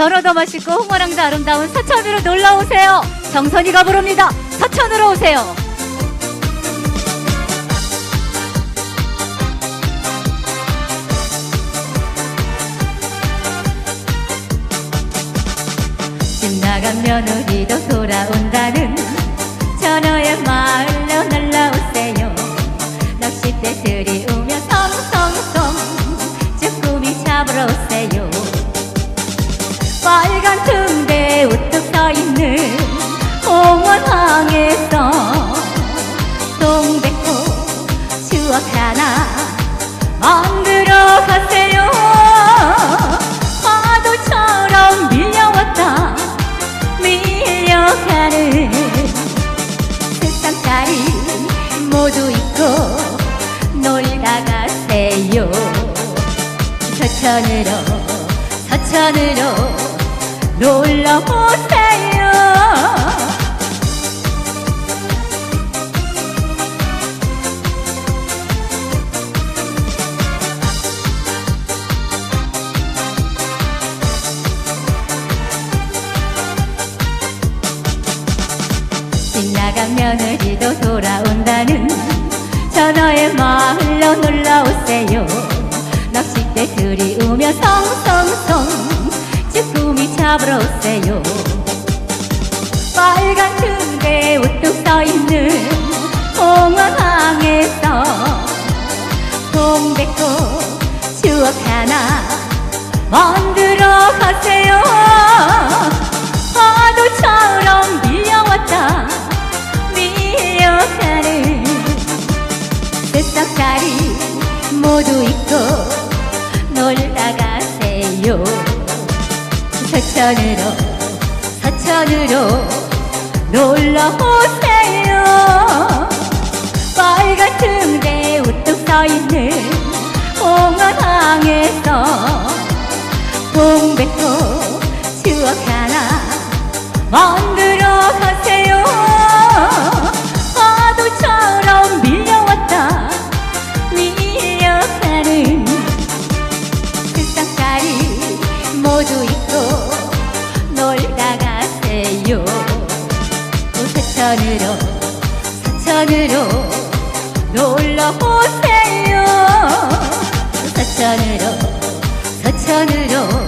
전어도 맛있고 홍어랑도 아름다운 서천으로 놀러 오세요. 정선이가 부릅니다. 서천으로 오세요. 집 나간 며느리도 돌아온다는 전어의 마을로 놀러 오세요. 낚싯대 들이우며 성성성 쭈꾸미 잡으러 오세요. 빨간 등대 우뚝 서 있는 홍원항에서 동백꽃 추억 하나 만들어 가세요. 파도처럼 밀려왔다. 밀려가는 세상살이 모두 잊고 놀다 가세요. 서천으로 서천으로 놀러 오세요. 집 나간 며느리도 돌아온다는 전어의 마을로 놀러 오세요. 낚싯대 들이우며 성성성 잡으러 오세요. 빨간 등대 우뚝 서 있는 홍어항에서 동백꽃 추억 하나 만들어 가세요. 파도처럼 밀려왔다. 밀려가는 새싹살이 모두 잊고 서천으로 서천으로 놀러 오세요. 빨간 등대 우뚝 서 있는 홍어항에서 동백꽃 추억 하나 만들어 가세요 천으로 천으로 놀러 오세요. 서천으로 서천으로